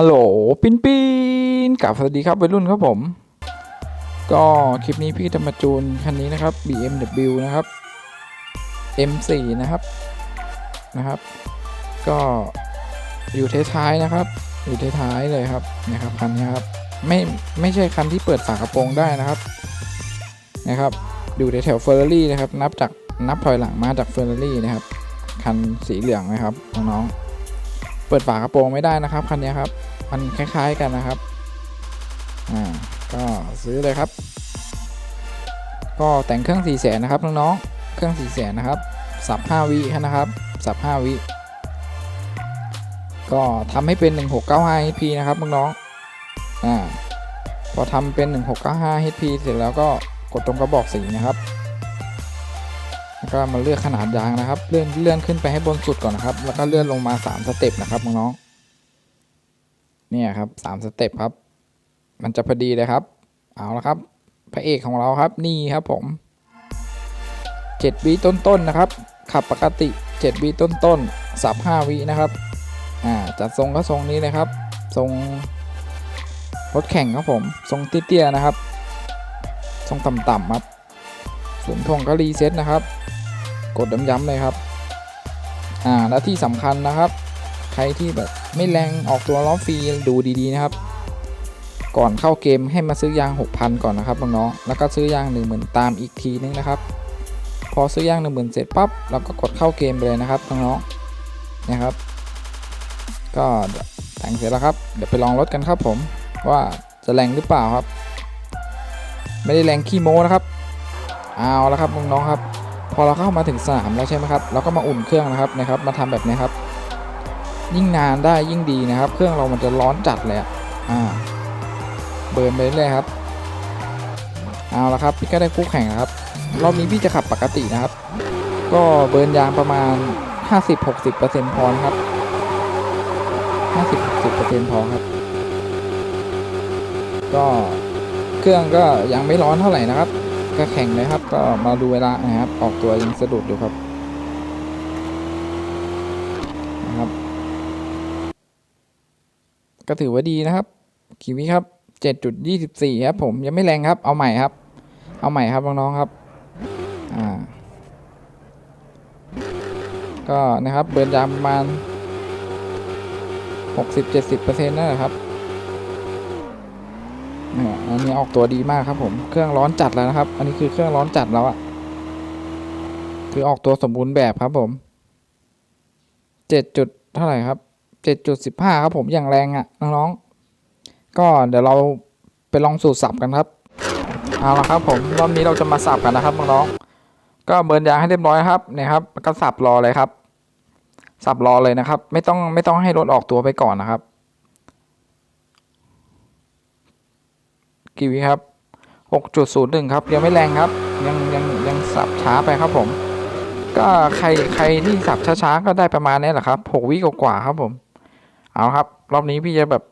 ฮัลโหลปินปินกับสวัสดีครับวัยรุ่นครับผม ก็คลิปนี้พี่จะมาจูนคันนี้นะครับ BMW นะครับ M4 นะครับนะครับ ก็อยู่ท้ายๆนะครับ อยู่ท้ายๆเลยครับนะครับคันนี้ครับไม่ไม่ใช่คันที่เปิดฝากระโปรงได้นะครับนะครับอยู่ในแถวเฟอร์รารี่นะครับ นับจากนับถอยหลังมาจากเฟอร์รารี่นะครับ คันสีเหลืองนะครับน้องๆ เปิดฝากระโปรงไม่ได้นะครับคันนี้ครับมันคล้ายๆกันนะครับอ่าก็ซื้อเลยครับ ก็แต่งเครื่อง4 0 0แสนนะครับน้องๆเครื่อง4 0 0แสนนะครับสับ5วินะครับสับ5วิก็ทำให้เป็น 1695 HP นะครับน้องๆอ่าพอทำเป็น 1695 HP เสร็จแล้วก็กดตรงกระบอกสีนะครับ แล้วก็มาเลือกขนาดยางนะครับ เลื่อนเลื่อนขึ้นไปให้บนสุดก่อนนะครับ แล้วก็เลื่อนลงมา3สเต็ปนะครับน้องๆเนี่ยครับสามสเต็ปครับ มันจะพอดีเลยครับ เอาละครับ พระเอกของเราครับนี่ครับผมเจ็ดวิต้นๆนนะครับ ขับปกติเจ็ดวิต้นๆสับห้าวินะครับอ่าจัดทรงก็ทรงนี้เลยครับทรงรถแข่งครับผมทรงเตี้ยๆนะครับ ทรงต่ำๆครับส่วนทงก็รีเซ็ตนะครับ กดย้ำๆเลยครับ อ่า และที่สำคัญนะครับ ใครที่แบบไม่แรงออกตัวล้อฟรีดูดีๆนะครับ ก่อนเข้าเกมให้มาซื้อยาง 6,000 ก่อนนะครับน้องๆแล้วก็ซื้อยาง10,000ตามอีกทีนึงนะครับ พอซื้อยาง10,000เสร็จปั๊บเราก็กดเข้าเกมไปเลยนะครับน้องๆนะครับ ก็แต่งเสร็จแล้วครับ เดี๋ยวไปลองรถกันครับผมว่าจะแรงหรือเปล่าครับ ไม่ได้แรงขี้โม้นะครับ เอาแล้วครับน้องๆครับ อเราเข้ามาถึงสนามแล้วใช่ไหมครับเราก็มาอุ่นเครื่องนะครับนะครับมาทำแบบนี้ครับ ยิ่งนานได้ยิ่งดีนะครับ เครื่องเรามันจะร้อนจัดเลยอ่าเบิร์นไปเรื่อยครับเอาละครับพี่ก็ได้คู่แข่งนะครับรอบนี้พี่จะขับปกตินะครับ ก็เบิร์นยางประมาณ 50-60%พอนะครับ50-60%พอครับ ก็เครื่องก็ยังไม่ร้อนเท่าไหร่นะครับ ก็แข่งเลยครับ ก็มาดูเวลานะครับ ออกตัวยังสะดุดอยู่ครับนะครับ ก็ถือว่าดีนะครับกี่วิครับ7.24ครับผมยังไม่แรงครับ เอาใหม่ครับ เอาใหม่ครับน้องๆครับอ่าก็นะครับเบิร์นยางประมาณ60-70%นั่นแหละครับ อันนี้ออกตัวดีมากครับผม เครื่องร้อนจัดแล้วนะครับ อันนี้คือเครื่องร้อนจัดแล้วอะคือออกตัวสมบูรณ์แบบครับผม 7. จุดเท่าไหร่ครับ7.15ครับผมอย่างแรงอะน้องๆ ก็เดี๋ยวเราไปลองสูตรสับกันครับ เอาละครับผมรอบนี้เราจะมาสับกันนะครับน้องๆ ก็เบิร์นยางให้เรียบร้อยครับเนี่ยครับก็สับรอเลยครับ สับรอเลยนะครับ ไม่ต้องไม่ต้องให้รถออกตัวไปก่อนนะครับ กี่วิครับ 6.01 ครับ ยังไม่แรงครับ ยังยังยังสับช้าไปครับผม ก็ใครใครที่สับช้าๆก็ได้ประมาณนี้แหละครับ6วิกว่าครับผม เอาครับ รอบนี้พี่จะแบบ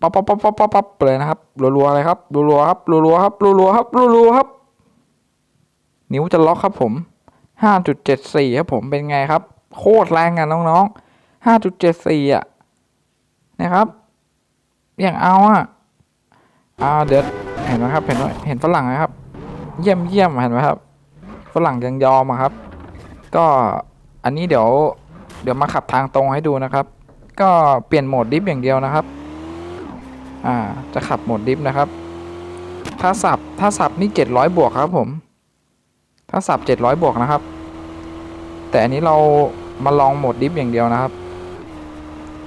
ป๊อปป๊อปป๊อปป๊อปป๊อปป๊อปเลยนะครับรัวๆเลยครับรัวๆครับรัวๆครับรัวๆครับรัวๆครับ นิ้วจะล็อกครับผม 5.74 ครับผมเป็นไงครับ โคตรแรงอะน้องๆ 5.74 อะนะครับ อย่างเอาอะ อ่าเดี๋ยวเห็นไหมครับเห็นไหมเห็นฝรั่งไหมครับ เยี่ยมเยี่ยมเห็นไหมครับฝรั่งยังยอมอะครับ ก็อันนี้เดี๋ยวเดี๋ยวมาขับทางตรงให้ดูนะครับ ก็เปลี่ยนโหมดดิฟอย่างเดียวนะครับอ่าจะขับโหมดดิฟนะครับ ถ้าสับถ้าสับนี่เจ็ดร้อยบวกครับผม ถ้าสับเจ็ดร้อยบวกนะครับ แต่อันนี้เรามาลองโหมดดิฟอย่างเดียวนะครับ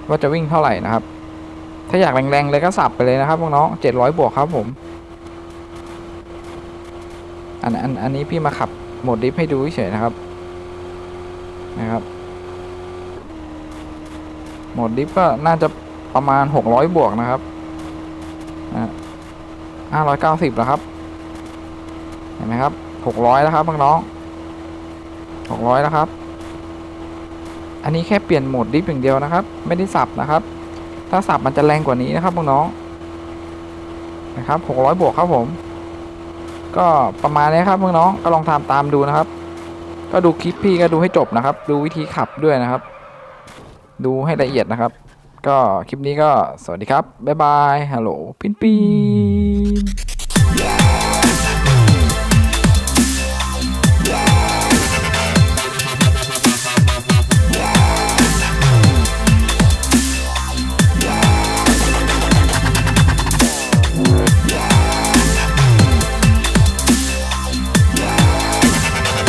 ว่าจะวิ่งเท่าไหร่นะครับ ถ้าอยากแรงๆเลยก็สับไปเลยนะครับน้องๆเจ็ดร้อยบวกครับผม อันอันอันนี้พี่มาขับโหมดดิฟให้ดูเฉยนะครับนะครับ โหมดดิฟก็น่าจะประมาณหกร้อยบวกนะครับห้าร้อยเก้าสิบแล้วครับ เห็นไหมครับหกร้อยแล้วครับน้องๆหกร้อยแล้วครับ อันนี้แค่เปลี่ยนโหมดดิฟอย่างเดียวนะครับ ไม่ได้สับนะครับ ถ้าสับมันจะแรงกว่านี้นะครับน้องนะครับหกร้อยบวกครับผม ก็ประมาณนี้ครับน้องก็ลองทำตามดูนะครับ ก็ดูคลิปพี่ก็ดูให้จบนะครับ ดูวิธีขับด้วยนะครับ ดูให้ละเอียดนะครับ ก็คลิปนี้ก็สวัสดีครับบ๊ายบายฮัลโหลปินปี